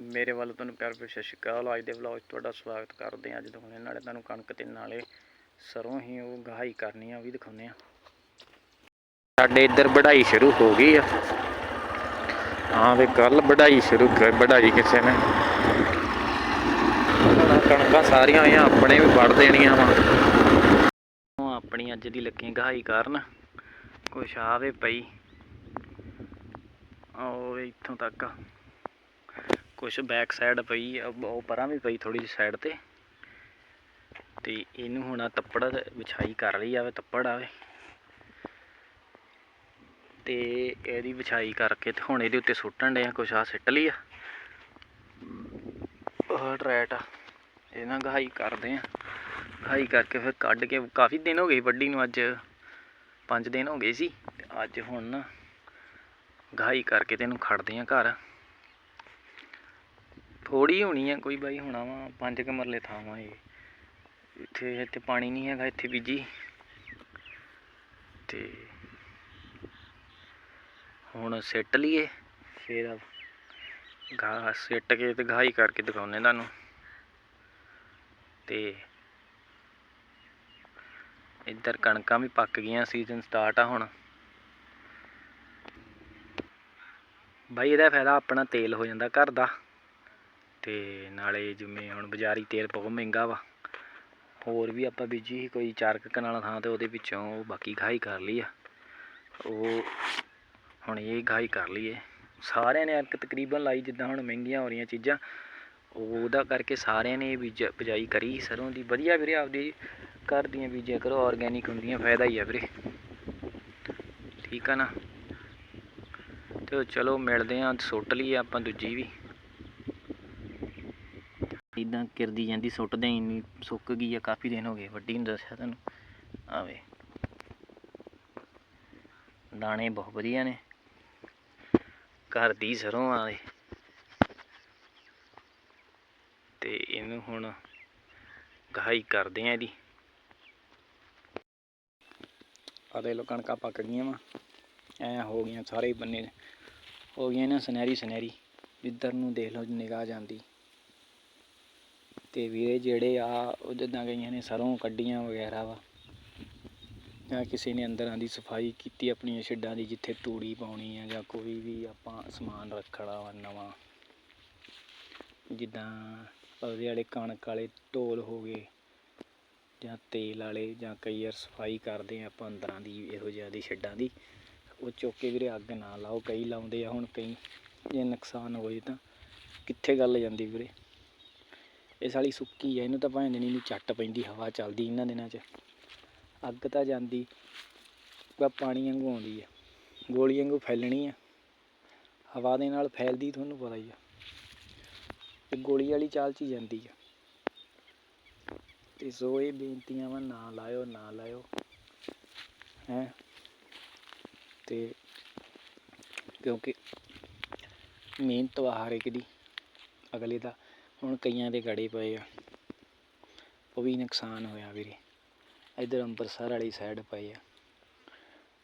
ਮੇਰੇ ਵੱਲੋਂ ਤੁਹਾਨੂੰ ਪਿਆਰ ਭਰੀ ਸਤਿ ਸ਼੍ਰੀ ਅਕਾਲ। ਅੱਜ ਦੇ ਵਲੌਗ 'ਚ ਤੁਹਾਡਾ ਸਵਾਗਤ ਕਰਦੇ ਹਾਂ। ਅੱਜ ਦਿਖਾਉਂਦੇ ਹਾਂ ਨਾਲੇ ਤੁਹਾਨੂੰ ਕਣਕ ਤੇ ਨਾਲੇ ਸਰੋਂ ਹੀ ਉਹ ਗਹਾਈ ਕਰਨੀ ਆ, ਉਹ ਵੀ ਦਿਖਾਉਂਦੇ ਆ ਸਾਡੇ ਇੱਧਰ ਵਢਾਈ ਸ਼ੁਰੂ ਹੋ ਗਈ ਆ। ਹਾਂ ਵੇ ਕੱਲ ਵਢਾਈ ਸ਼ੁਰੂ ਕਰ ਵਢਾਈ ਕਿਸੇ ਨੇ। ਕਣਕਾਂ ਸਾਰੀਆਂ ਹੋਈਆਂ ਆਪਣੇ ਵੀ ਵੜ ਦੇਣੀਆਂ ਵਾ। ਆਪਣੀ ਅੱਜ ਦੀ ਲੱਗੀ ਗਹਾਈ ਕਰਨ। ਕੁਛ ਆਵੇ ਪਈ। ਉਹ ਇੱਥੋਂ ਤੱਕ। ਆ। ਕੁਛ ਬੈਕ ਸਾਈਡ ਪਈ ਉਹ ਪਰਾਂ ਵੀ ਪਈ ਥੋੜੀ ਜਿਹੀ ਸਾਈਡ ਤੇ। ਤੇ ਇਹਨੂੰ ਹੁਣ ਆ ਤੱਪੜ ਵਿਛਾਈ ਕਰ ਲਈ ਆਵੇ ਤੱਪੜ ਆਵੇ। ਤੇ ਇਹਦੀ ਵਿਛਾਈ ਕਰਕੇ ਤੇ ਹੁਣ ਇਹਦੇ ਉੱਤੇ ਸੁੱਟਣ ਦੇ ਆ, ਕੁਛ ਆ ਸਿੱਟ ਲਈ ਆ। ਉਹ ਟਰੈਟ ਆ, ਇਹ ਨਾਲ ਗਹਾਈ ਕਰਦੇ ਆ। ਗਹਾਈ ਕਰਕੇ ਫਿਰ ਕੱਢ ਕੇ, ਕਾਫੀ ਦਿਨ ਹੋ ਗਏ ਵੱਡੀ ਨੂੰ, ਅੱਜ 5 ਦਿਨ ਹੋ ਗਏ ਸੀ। ਅੱਜ ਹੁਣ ਨਾ ਗਹਾਈ ਕਰਕੇ ਤੈਨੂੰ ਖੜਦੇ ਆ ਘਰ। ਥੋੜੀ ਹੋਣੀ ਆ, ਕੋਈ ਬਾਈ ਹੋਣਾ ਵਾ ਪੰਜ ਕੁ ਮਰਲੇ ਥਾਂ ਵਾ ਇਹ। ਇੱਥੇ ਇੱਥੇ ਪਾਣੀ ਨਹੀਂ ਹੈਗਾ, ਇੱਥੇ ਬੀਜੀ। ਤੇ ਹੁਣ ਸਿੱਟ ਲਈਏ, ਫਿਰ ਗਾਹ ਸਿੱਟ ਕੇ ਤੇ ਗਾਹੀ ਕਰਕੇ ਦਿਖਾਉਨੇ ਤੁਹਾਨੂੰ। ਤੇ ਇੱਧਰ ਕਣਕਾਂ ਵੀ ਪੱਕ ਗਈਆਂ ਸੀਜ਼ਨ ਸਟਾਰਟ ਆ ਹੁਣ। ਬਾਈ ਇਹਦਾ ਫਾਇਦਾ ਆਪਣਾ ਤੇਲ ਹੋ ਜਾਂਦਾ ਘਰ ਦਾ। ਤੇ ਨਾਲੇ ਜਿਵੇਂ ਹੁਣ ਬਾਜ਼ਾਰੀ ਤੇਲ ਬਹੁਤ ਮਹਿੰਗਾ ਵਾ, ਹੋਰ ਵੀ ਆਪਾਂ ਬੀਜੀ ਸੀ ਕੋਈ ਚਾਰ ਕੁ ਕਨਾਲਾਂ ਥਾਂ ਤੇ ਉਹਦੇ ਵਿੱਚੋਂ ਬਾਕੀ ਗਾਈ ਕਰ ਲਈ ਆ। ਉਹ ਹੁਣ ਇਹ ਗਾਈ ਕਰ ਲਈਏ। ਸਾਰਿਆਂ ਨੇ ਅਰਕ ਤਕਰੀਬਨ ਲਾਈ ਜਿੱਦਾਂ ਹੁਣ ਮਹਿੰਗੀਆਂ ਹੋ ਰਹੀਆਂ ਚੀਜ਼ਾਂ, ਉਹਦਾ ਕਰਕੇ ਸਾਰਿਆਂ ਨੇ ਬੀਜ, ਬਿਜਾਈ ਕਰੀ ਸਰੋਂ ਦੀ ਵਧੀਆ ਵੀਰੇ, ਆਪਦੀ ਘਰ ਦੀਆਂ ਬੀਜਿਆ ਕਰੋ ਆਰਗੈਨਿਕ ਹੁੰਦੀਆਂ, ਫਾਇਦਾ ਹੀ ਆ ਵੀਰੇ। ਠੀਕ ਆ ਨਾ? ਤੇ ਚਲੋ ਮਿਲਦੇ ਆਂ, ਸੁੱਟ ਲਈ ਆਪਾਂ ਦੂਜੀ ਵੀ। ਇਦਾਂ ਕਿਰਦੀ ਜਾਂਦੀ, ਸੁੱਟਦੇ ਹੀ ਨਹੀਂ ਸੁੱਕ ਗਈ ਆ, ਕਾਫੀ ਦਿਨ ਹੋ ਗਏ, ਵੱਡੀ ਨੂੰ ਦੱਸਿਆ ਤੁਹਾਨੂੰ ਆਵੇ। ਦਾਣੇ ਬਹੁਤ ਵਧੀਆ ਨੇ। ਘਰ ਦੀ ਸਰੋਂ ਆਵੇ ਤੇ ਇਹਨੂੰ ਹੁਣ ਗਹਾਈ ਕਰਦੇ ਆ ਇਹਦੀ। ਆ ਦੇ ਲੋ ਕਣਕਾਂ ਪੱਕ ਗਈਆਂ ਵਾ। ਐ ਹੋ ਗਈਆਂ ਸਾਰੇ ਬੰਨੇ। ਹੋ ਗਈਆਂ ਨਾ ਸੁਨਹਿਰੀ ਸੁਨਹਿਰੀ ਜਿੱਧਰ ਨੂੰ ਦੇਖ ਲਓ, ਨਿਗਾਹ ਜਾਂਦੀ। ਅਤੇ ਵੀਰੇ ਜਿਹੜੇ ਆ, ਉਹ ਜਿੱਦਾਂ ਕਈਆਂ ਨੇ ਸਰੋਂ ਕੱਢੀਆਂ ਵਗੈਰਾ ਵਾ। ਜਾਂ ਕਿਸੇ ਨੇ ਅੰਦਰਾਂ ਦੀ ਸਫ਼ਾਈ ਕੀਤੀ ਆਪਣੀਆਂ ਛੱਡਾਂ ਦੀ, ਜਿੱਥੇ ਤੂੜੀ ਪਾਉਣੀ ਆ ਜਾਂ ਕੋਈ ਵੀ ਆਪਾਂ ਸਮਾਨ ਰੱਖਣਾ ਵਾ ਨਵਾਂ। ਜਿੱਦਾਂ ਉਹਦੇ ਵਾਲੇ ਕਣਕ ਵਾਲੇ ਢੋਲ ਹੋ ਗਏ, ਜਾਂ ਤੇਲ ਵਾਲੇ, ਜਾਂ ਕਈ ਵਾਰ ਸਫ਼ਾਈ ਕਰਦੇ ਆ ਆਪਾਂ ਅੰਦਰਾਂ ਦੀ, ਇਹੋ ਜਿਹਾ ਦੀ ਸ਼ੈੱਡਾਂ ਦੀ। ਉਹ ਚੁੱਕ ਕੇ ਵੀਰੇ ਅੱਗ ਨਾ ਲਾਓ, ਕਈ ਲਾਉਂਦੇ ਆ ਹੁਣ ਕਈ, ਜੇ ਨੁਕਸਾਨ ਹੋਏ ਤਾਂ। ਕਿੱਥੇ ਗੱਲ ਜਾਂਦੀ ਵੀਰੇ? ਇਹ ਸਾਲੀ ਸੁੱਕੀ ਆ, ਇਹਨੂੰ ਤਾਂ ਭਾਵੇਂ ਨਹੀਂ ਨੂੰ ਚੱਟ ਪੈਂਦੀ, ਹਵਾ ਚੱਲਦੀ ਇਹਨਾਂ ਦਿਨਾਂ 'ਚ। ਅੱਗ ਤਾਂ ਜਾਂਦੀ, ਬਾ ਪਾਣੀ ਵਾਂਗੂ ਆਉਂਦੀ ਆ। ਗੋਲੀ ਵਾਂਗੂ ਫੈਲਣੀ ਆ। ਹਵਾ ਦੇ ਨਾਲ ਫੈਲਦੀ ਤੁਹਾਨੂੰ ਪਤਾ ਹੀ ਆ। ਤੇ ਗੋਲੀ ਵਾਲੀ ਚਾਲ 'ਚ ਹੀ ਜਾਂਦੀ ਆ। ਤੇ ਸੋ ਇਹ ਬੇਨਤੀਆਂ ਵਾ, ਨਾ ਲਾਇਓ ਨਾ ਲਾਇਓ। ਹੈ? ਤੇ ਕਿਉਂਕਿ ਮਿਹਨਤ ਵਾ ਹਰ ਇੱਕ ਦੀ, ਅਗਲੇ ਦਾ ਹੁਣ ਕਈਆਂ ਦੇ ਗੜੇ ਪਏ ਆ। ਉਹ ਵੀ ਨੁਕਸਾਨ ਹੋਇਆ ਵੀਰੇ। ਇਧਰ ਅੰਬਰਸਰ ਵਾਲੀ ਸਾਈਡ ਪਏ ਆ।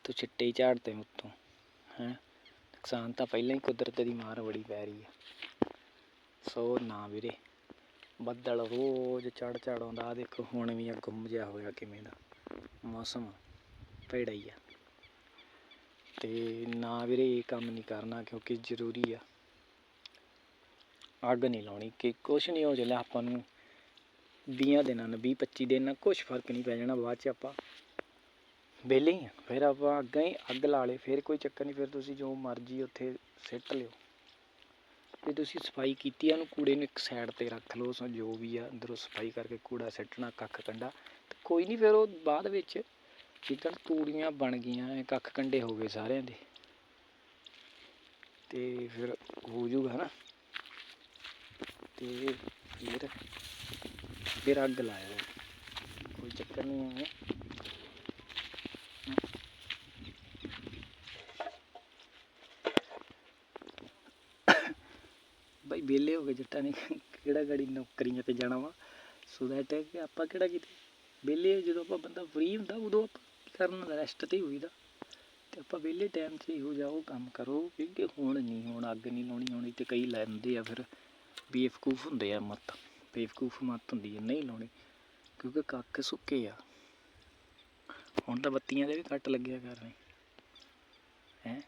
ਤੂੰ ਚਿੱਟੇ ਹੀ ਝਾੜਦੇ ਉੱਤੋਂ, ਹੈ। ਨੁਕਸਾਨ ਤਾਂ ਪਹਿਲਾਂ ਹੀ ਕੁਦਰਤ ਦੀ ਮਾਰ ਬੜੀ ਪੈ ਰਹੀ ਆ। ਸੋ ਨਾ ਵੀਰੇ, ਬੱਦਲ ਰੋਜ਼ ਚੜ ਚੜ ਆਉਂਦਾ ਆਹ ਦੇਖੋ ਹੁਣ ਵੀ ਆ ਗੁੰਮ ਜਿਹਾ ਹੋਇਆ ਕਿਵੇਂ ਦਾ। ਮੌਸਮ ਭੇੜਾ ਹੀ ਆ। ਤੇ ਨਾ ਵੀਰੇ ਇਹ ਕੰਮ ਨਹੀਂ ਕਰਨਾ ਕਿਉਂਕਿ ਜ਼ਰੂਰੀ ਆ। ਅੱਗ ਨਹੀਂ ਲਾਉਣੀ ਕਿ ਕੁਛ ਨਹੀਂ ਹੋ ਚੱਲਿਆ ਆਪਾਂ ਨੂੰ 20 ਦਿਨਾਂ ਨੂੰ 20 25 ਦਿਨ ਨਾਲ ਕੁਛ ਫ਼ਰਕ ਨਹੀਂ ਪੈ ਜਾਣਾ ਬਾਅਦ ਚ ਆਪਾਂ ਵਿਹਲੇ ਹੀ ਆ। ਫਿਰ ਆਪਾਂ ਅੱਗਾਂ ਹੀ ਅੱਗ ਲਾ ਲੇ ਫਿਰ ਕੋਈ ਚੱਕਰ ਨਹੀਂ, ਫਿਰ ਤੁਸੀਂ ਜੋ ਮਰਜ਼ੀ ਉੱਥੇ ਸਿੱਟ ਲਿਓ। ਤੇ ਤੁਸੀਂ ਸਫ਼ਾਈ ਕੀਤੀ ਆ, ਉਹਨੂੰ ਕੂੜੇ ਨੂੰ ਇੱਕ ਸਾਈਡ ਤੇ ਰੱਖ ਲਓ ਸੋ ਜੋ ਵੀ ਆ, ਅੰਦਰੋਂ ਸਫ਼ਾਈ ਕਰਕੇ ਕੂੜਾ ਸਿੱਟਣਾ, ਕੱਖ ਕੰਡਾ। ਤੇ ਕੋਈ ਨਹੀਂ, ਫਿਰ ਉਹ ਬਾਅਦ ਵਿੱਚ ਜਿੱਦਾਂ ਤੂੜੀਆਂ ਬਣ ਗਈਆਂ ਕੱਖ ਕੰਡੇ ਹੋ ਗਏ ਸਾਰਿਆਂ ਦੇ। ਤੇ ਫਿਰ ਹੋ ਜੂਗਾ ਨਾ। ਤੇ ਫਿਰ ਫਿਰ ਅੱਗ ਲਾਇਆ। ਕੋਈ ਚੱਕਰ ਨਹੀਂ ਹੈ। ਬਈ ਵਿਹਲੇ ਹੋ ਗਏ ਜੱਟਾਂ ਨੇ ਕਿਹੜਾ ਗਾੜੀ ਨੌਕਰੀਆਂ ਤੇ ਜਾਣਾ ਵਾ? ਸੋ ਦੈਟ ਹੈ ਕਿ ਆਪਾਂ ਕਿਹੜਾ ਕਿਤੇ ਵਿਹਲੇ ਜਦੋਂ ਆਪਾਂ ਬੰਦਾ ਫ੍ਰੀ ਹੁੰਦਾ, ਉਦੋਂ ਆਪਾਂ ਕੀ ਕਰਨਾ ਰੈਸਟ ਤੇ ਹੀ ਹੋਈਦਾ ਤੇ ਆਪਾਂ ਵਿਹਲੇ ਟਾਈਮ 'ਚ ਇਹੋ ਜਿਹਾ ਉਹ ਕੰਮ ਕਰੋ, ਕਿਉਂਕਿ ਹੁਣ ਨਹੀਂ, ਹੁਣ ਅੱਗ ਨਹੀਂ ਲਾਉਣੀ ਆਉਣੀ ਤੇ ਕਈ ਲੈਂਦੇ ਆ ਫਿਰ। ਬੇਵਕੂਫ ਹੁੰਦੇ ਆ ਮੱਤ, ਬੇਵਕੂਫ ਮੱਤ ਹੁੰਦੀ ਹੈ ਨਹੀਂ ਲਾਉਣੀ, ਕਿਉਂਕਿ ਕੱਖ ਸੁੱਕੇ ਆ। ਹੁਣ ਤਾਂ ਬੱਤੀਆਂ ਦੇ ਵੀ ਕੱਟ ਲੱਗਿਆ ਕਰ ਰਹੇ ਹੈ?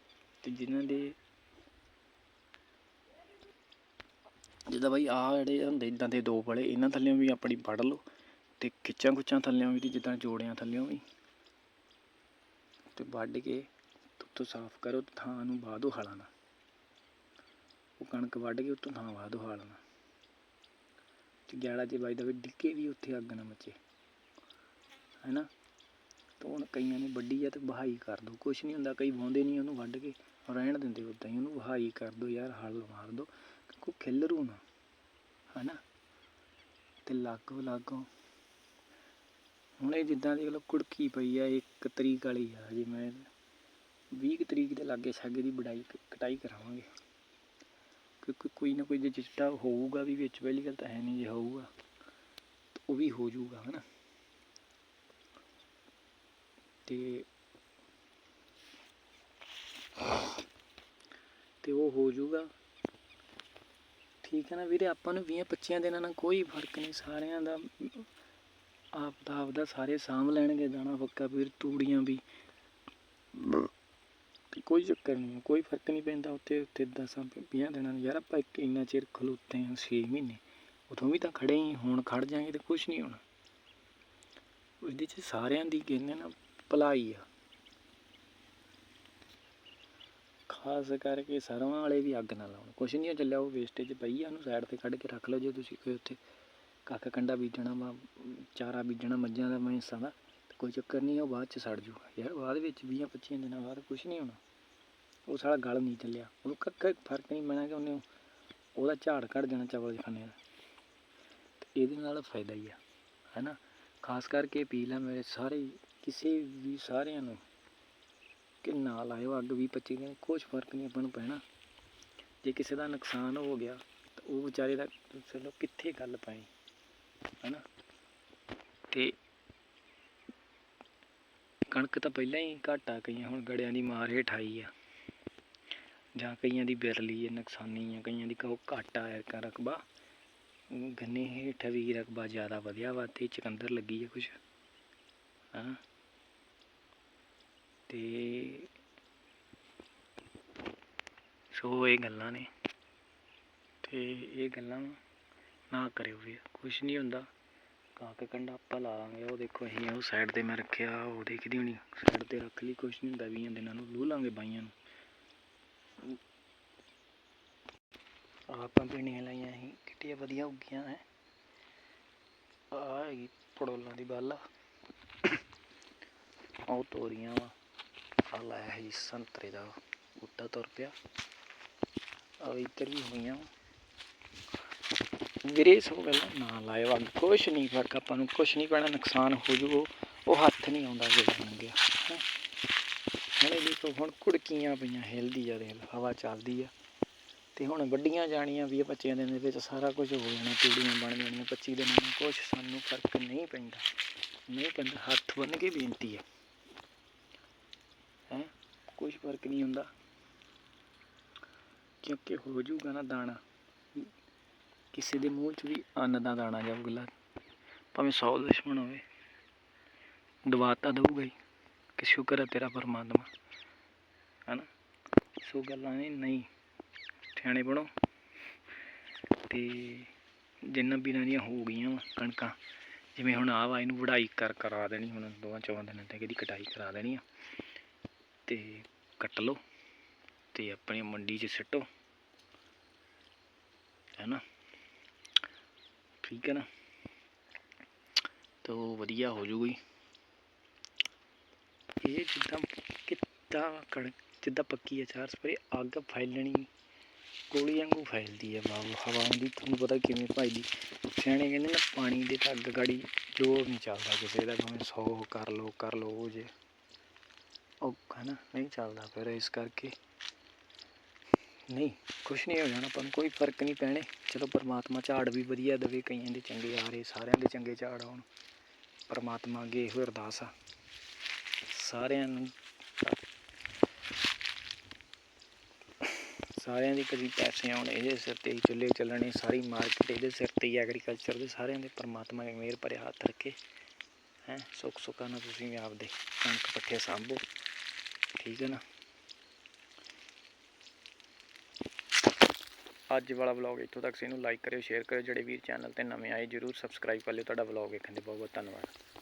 ਤੇ ਜਿਨ੍ਹਾਂ ਦੇ ਜਿੱਦਾਂ ਬਈ ਆ ਜਿਹੜੇ ਹੁੰਦੇ ਇਦਾਂ ਦੇ ਦੋ ਬਲੇ, ਇਹਨਾਂ ਥੱਲੇੋਂ ਵੀ ਆਪਣੀ ਪੜ ਲਓ ਤੇ ਖਿੱਚਾਂ ਖੁੱਚਾਂ ਥੱਲੇੋਂ ਵੀ ਤੇ ਜਿੱਦਾਂ ਜੋੜਿਆਂ ਥੱਲੇੋਂ ਵੀ। ਤੇ ਵੱਢ ਕੇ ਉੱਤੋਂ ਸਾਫ਼ ਕਰੋ ਥਾਂ ਨੂੰ ਬਾਅਦੋਂ ਹਲਾਣਾ ਉਹ ਕਣਕ ਵੱਢ ਕੇ ਉੱਤੋਂ ਥਾਂ ਬਾਅਦੋਂ ਹਾਲਣਾ ਤੇ ਗਿਆੜਾ ਜੇ ਬਾਈ ਦਾ ਵੀ ਡਿੱਕੇ ਵੀ ਉੱਥੇ ਅੱਗ ਨਾ ਮੱਚੇ। ਹੈਨਾ? ਤਾਂ ਹੁਣ ਕਈਆਂ ਨੇ ਵੱਢੀ ਆ ਤੇ ਬਹਾਈ ਕਰ ਦੋ। ਕੁਛ ਨਹੀਂ ਹੁੰਦਾ, ਕਈ ਵਾਉਂਦੇ ਨਹੀਂ ਉਹਨੂੰ ਵੱਢ ਕੇ ਰਹਿਣ ਦਿੰਦੇ ਉਦਾਂ ਹੀ। ਉਹਨੂੰ ਬਹਾਈ ਕਰ ਦੋ ਯਾਰ, ਹਲ ਮਾਰ ਦੋ। ਕੋ ਖਿੱਲਰੂ ਨਾ। ਹਨਾ? ਤੇ ਲਾਗੋ ਲਾਗੋ। ਹੁਣ ਇਹ ਜਿੱਦਾਂ ਦੀ ਲੋ ਕੁੜਕੀ ਪਈ ਆ, ਇੱਕ ਤਰੀਕ ਵਾਲੀ ਆ। ਜਿਵੇਂ 20 ਕੁ ਤਰੀਕ ਦੇ ਲਾਗੇ ਛਾਗੇ ਦੀ ਵਡਾਈ ਕਟਾਈ ਕਰਾਵਾਂਗੇ। ਕਿਉਂਕਿ ਕੋਈ ਨਾ ਕੋਈ ਜੇ ਚਿੱਟਾ ਹੋਊਗਾ ਵੀ ਵਿੱਚ ਪਹਿਲੀ ਗੱਲ ਤਾਂ ਹੈ ਨਹੀਂ ਜੇ ਹੋਊਗਾ ਉਹ ਵੀ ਹੋ ਜਾਊਗਾ, ਹਨਾ। ਤੇ ਤੇ ਉਹ ਹੋ ਜਾਊਗਾ। ਠੀਕ ਹੈ ਨਾ ਵੀਰੇ, ਆਪਾਂ ਨੂੰ 20 25 ਦਿਨਾਂ ਨਾਲ ਕੋਈ ਫ਼ਰਕ ਨਹੀਂ, ਸਾਰਿਆਂ ਦਾ ਆਪ ਦਾ ਆਪ ਦਾ ਸਾਰੇ ਸਾਂਭ ਲੈਣਗੇ, ਦਾਣਾ ਪੱਕਾ ਵੀਰ ਤੂੜੀਆਂ ਵੀ। ਕੋਈ ਚੱਕਰ ਨਹੀਂ ਕੋਈ ਫ਼ਰਕ ਨਹੀਂ ਪੈਂਦਾ ਉੱਥੇ ਉੱਥੇ 10 20 ਦਿਨਾਂ ਨੂੰ, ਯਾਰ ਆਪਾਂ ਇੱਕ ਇੰਨਾ ਚਿਰ ਖਲੋਤੇ ਹਾਂ 6 ਮਹੀਨੇ ਉਦੋਂ ਵੀ ਤਾਂ ਖੜੇ ਹੀ, ਹੁਣ ਖੜ ਜਾਾਂਗੇ ਤੇ ਕੁਝ ਨਹੀਂ ਹੋਣਾ। ਉਹਦੇ ਚ ਸਾਰਿਆਂ ਦੀ ਕਹਿੰਦੇ ਨਾ ਭਲਾਈ ਆ। ਖਾਸ ਕਰਕੇ ਸਰਵਾਂ ਵਾਲੇ ਵੀ ਅੱਗ ਨਾ ਲਾਉਣ। ਕੁਛ ਨਹੀਂ ਚੱਲਿਆ, ਉਹ ਵੇਸਟੇਜ ਪਈ ਆ, ਉਹਨੂੰ ਸਾਈਡ ਤੇ ਕੱਢ ਕੇ ਰੱਖ ਲਓ ਜੇ ਤੁਸੀਂ ਕੋਈ ਉੱਥੇ ਕੱਖ ਕੰਡਾ ਬੀਜਣਾ ਵਾ, ਚਾਰਾ ਬੀਜਣਾ, ਮੱਝਾਂ ਦਾ ਮੈਂਸਾਂ ਦਾ, ਤੇ ਕੋਈ ਚੱਕਰ ਨਹੀਂ, ਉਹ ਬਾਅਦ ਚ ਸੜ ਜੂਗਾ। ਯਾਰ ਬਾਅਦ ਵਿੱਚ 20 25 ਦਿਨਾਂ ਬਾਅਦ ਕੁਛ ਨਹੀਂ ਹੋਣਾ। ਉਹ ਸਾਲਾ ਗਲ ਨਹੀਂ ਚੱਲਿਆ। ਉਹਨੂੰ ਕੱਖ ਫ਼ਰਕ ਨਹੀਂ ਪੈਣਾ ਕਿ ਉਹਨੇ ਉਹਦਾ ਝਾੜ ਕੱਢ ਜਾਣਾ ਚਾਵਲ ਖਾਣੇ ਦਾ। ਤੇ ਇਹਦੇ ਨਾਲ ਫਾਇਦਾ ਹੀ ਆ, ਹੈਨਾ? ਖਾਸ ਕਰਕੇ ਅਪੀਲ ਆ ਮੇਰੇ ਸਾਰੇ, ਕਿਸੇ ਵੀ ਸਾਰਿਆਂ ਨੂੰ ਕਿ ਨਾ ਲਾਇਓ ਅੱਗ ਵੀ 25 ਦਿਨ, ਕੁਛ ਫ਼ਰਕ ਨਹੀਂ ਆਪਾਂ ਨੂੰ ਪੈਣਾ। ਜੇ ਕਿਸੇ ਦਾ ਨੁਕਸਾਨ ਹੋ ਗਿਆ, ਤਾਂ ਉਹ ਵਿਚਾਰੇ ਦਾ ਚਲੋ ਕਿੱਥੇ ਗੱਲ ਪਾਈ, ਹੈਨਾ? ਤੇ ਕਣਕ ਤਾਂ ਪਹਿਲਾਂ ਹੀ ਘੱਟ ਆ ਕਈਆਂ ਹੁਣ ਗੜਿਆਂ ਦੀ ਮਾਰ ਹੇਠ ਆਈ ਆ। ਜਾਂ ਕਈਆਂ ਦੀ ਬਿਰਲੀ ਹੈ, ਨੁਕਸਾਨੀ ਆ ਕਈਆਂ ਦੀ ਕਹੋ ਘੱਟ ਆ ਐਰਕਾ ਰਕਬਾ। ਗੰਨੇ ਹੇਠ ਵੀ ਰਕਬਾ ਜ਼ਿਆਦਾ ਵਧਿਆ ਵਾ ਤੇ ਚਕੰਦਰ ਲੱਗੀ ਆ ਕੁਛ। ਹਾਂ। ਤੇ ਸੋ ਇਹ ਗੱਲਾਂ ਨੇ। ਤੇ ਇਹ ਗੱਲਾਂ ਨਾ ਕਰਿਓ ਵੀ, ਕੁਛ ਨਹੀਂ ਹੁੰਦਾ। ਕਾਕ ਕੰਡਾ ਆਪਾਂ ਲਾਵਾਂਗੇ ਉਹ ਦੇਖੋ ਅਸੀਂ ਉਹ ਸਾਈਡ ਤੇ ਮੈਂ ਰੱਖਿਆ, ਉਹ ਦੇਖਦੀ ਹੋਣੀ ਸਾਈਡ ਤੇ ਰੱਖ ਲਈ, ਕੁਛ ਨਹੀਂ ਹੁੰਦਾ 20 ਦਿਨਾਂ ਨੂੰ ਲੂ ਲਾਂਗੇ ਬਾਈਆਂ ਨੂੰ। ਆਪਾਂ ਪੀਣੀਆਂ ਲਾਈਆਂ ਸੀ ਕਿੱਟੀਆਂ ਵਧੀਆ ਉੱਗੀਆਂ ਹੈ ਆ ਹੈਗੀ ਪੜੋਲਾਂ ਦੀ ਬੱਲ। ਉਹ ਤੋਰੀਆਂ ਵਾ। ਆ ਲਾਇਆ ਹੈ ਜੀ ਸੰਤਰੇ ਦਾ, ਬੂਟਾ ਤੁਰ ਪਿਆ। ਆ ਇੱਧਰ ਵੀ ਹੋਈਆਂ ਵਾਂ। ਵੀਰੇ ਸੋ ਗੱਲ ਨਾ ਲਾਇਓ ਅੱਗ ਕੁਛ ਨਹੀਂ ਫ਼ਰਕ ਆਪਾਂ ਨੂੰ ਕੁਛ ਨਹੀਂ ਪੈਣਾ, ਨੁਕਸਾਨ ਹੋ ਜੂ ਉਹ ਹੱਥ ਨਹੀਂ ਆਉਂਦਾ ਜਿਹੜਾ ਬਣ ਗਿਆ ਇਹ ਦੇਖੋ ਹੁਣ ਕੁੜਕੀਆਂ ਪਈਆਂ, ਹਿਲਦੀ ਆ ਦੇਖ ਹਵਾ ਚੱਲਦੀ ਆ। ਤੇ ਹੁਣ ਵੱਡੀਆਂ ਜਾਣੀਆਂ ਵੀ 25 ਦਿਨ ਦੇ ਵਿੱਚ ਸਾਰਾ ਕੁਝ ਹੋ ਜਾਣਾ ਤੂੜੀਆਂ ਬਣ ਜਾਣੀਆਂ 25 ਦਿਨਾਂ ਨੂੰ ਕੁਛ ਸਾਨੂੰ ਫ਼ਰਕ ਨਹੀਂ ਪੈਂਦਾ। ਨਹੀਂ ਪੈਂਦਾ, ਹੱਥ ਬੰਨ ਕੇ ਬੇਨਤੀ ਹੈ ਹੈ? ਕੁਛ ਫ਼ਰਕ ਨਹੀਂ ਹੁੰਦਾ। ਕਿਉਂਕਿ ਹੋ ਜਾਊਗਾ ਨਾ ਦਾਣਾ। ਕਿਸੇ ਦੇ ਮੂੰਹ 'ਚ ਵੀ ਅੰਨ ਦਾ ਦਾਣਾ ਜਾਊਗਾ। ਭਾਵੇਂ 100 ਦੁਸ਼ਮਣ ਹੋਵੇ। ਦਵਾ ਤਾਂ ਦਊਗਾ ਹੀ, ਕਿ ਸ਼ੁਕਰ ਹੈ ਤੇਰਾ ਪਰਮਾਤਮਾ। ਹਨਾ? ਸੋ ਗੱਲਾਂ ਨੇ ਨਹੀਂ ਠਿਆਣੇ ਬਣੋ। ਤੇ ਜਿੰਨਾਂ ਬਿਨਾਂ ਦੀਆਂ ਹੋ ਗਈਆਂ ਵਾਂ ਕਣਕਾਂ, ਜਿਵੇਂ ਹੁਣ ਆਹ ਵਾ, ਇਹਨੂੰ ਵਢਾਈ ਕਰ, ਕਰਾ ਦੇਣੀ ਹੁਣ ਦੋਵਾਂ ਚੌਵਾਂ ਦਿਨਾਂ ਤੱਕ ਇਹਦੀ ਕਟਾਈ ਕਰਾ ਦੇਣੀ ਆ। ਤੇ ਕੱਟ ਲਓ ਤੇ ਆਪਣੀ ਮੰਡੀ 'ਚ ਸਿੱਟੋ, ਹੈਨਾ? ਠੀਕ ਹੈ ਨਾ? ਤੋ ਵਧੀਆ ਹੋ ਜੂਗੀ। ਇਹ ਜਿੱਦਾਂ ਕਿੱਦਾਂ ਕਣਕ ਜਿੱਦਾਂ ਪੱਕੀ ਅਚਾਰ ਸਪਰੇ ਅੱਗ ਫੈਲਣੀ, ਗੋਲੀ ਵਾਂਗੂ ਫੈਲਦੀ ਹੈ ਬਾਬੂ ਹਵਾ ਦੀ ਤੁਹਾਨੂੰ ਪਤਾ ਕਿਵੇਂ ਭਜਦੀ ਸਿਆਣੇ ਕਹਿੰਦੇ ਨਾ ਪਾਣੀ ਦੇ ਤਾਂ ਅੱਗ ਗਾੜੀ ਜ਼ੋਰ ਨਹੀਂ ਚੱਲਦਾ ਕਿਸੇ ਦਾ, ਭਾਵੇਂ ਸੌ ਕਰ ਲਓ ਕਰ ਲਓ, ਉਹ ਜੇ ਉਹ ਨਾ, ਨਹੀਂ ਚੱਲਦਾ ਫਿਰ ਇਸ ਕਰਕੇ। ਨਹੀਂ, ਕੁਛ ਨਹੀਂ ਹੋ ਜਾਣਾ ਪਰ ਕੋਈ ਫ਼ਰਕ ਨਹੀਂ ਪੈਣੇ। ਚਲੋ ਪਰਮਾਤਮਾ ਝਾੜ ਵੀ ਵਧੀਆ ਦੇਵੇ, ਕਈਆਂ ਦੇ ਚੰਗੇ ਆ ਰਹੇ, ਸਾਰਿਆਂ ਦੇ ਚੰਗੇ ਝਾੜ ਆਉਣ। ਪਰਮਾਤਮਾ ਅੱਗੇ ਇਹੋ ਅਰਦਾਸ ਆ। ਸਾਰਿਆਂ ਨੂੰ ਸਾਰਿਆਂ ਦੇ ਕਦੀ ਪੈਸੇ ਆਉਣ ਇਹਦੇ ਸਿਰ ਤੇ ਹੀ ਚੁੱਲ੍ਹੇ ਚੱਲਣੇ, ਸਾਰੀ ਮਾਰਕੀਟ ਇਹਦੇ ਸਿਰ ਤੇ ਹੀ ਐਗਰੀਕਲਚਰ ਦੇ, ਸਾਰਿਆਂ ਦੇ ਪਰਮਾਤਮਾ ਨੇ ਮਿਹਰ ਭਰਿਆ ਹੱਥ ਰੱਖੇ। ਹੈ, ਸੁੱਖ ਸੁੱਖਾਂ ਨਾਲ ਤੁਸੀਂ ਵੀ ਆਪਦੇ ਕਣਕ ਪੱਠੇ ਸਾਂਭੋ, ਠੀਕ ਹੈ ਨਾ? ਅੱਜ ਵਾਲਾ ਵਲੌਗ ਇੱਥੋਂ ਤੱਕ ਸੀ, ਇਹਨੂੰ ਲਾਈਕ ਕਰਿਓ ਸ਼ੇਅਰ ਕਰਿਓ, ਜਿਹੜੇ ਵੀਰ ਚੈਨਲ ਤੇ ਨਵੇਂ ਆਏ ਜਰੂਰ ਸਬਸਕ੍ਰਾਈਬ ਕਰ ਲਿਓ, ਤੁਹਾਡਾ ਵਲੌਗ ਵੇਖਣ ਦੇ ਬਹੁਤ ਬਹੁਤ ਧੰਨਵਾਦ।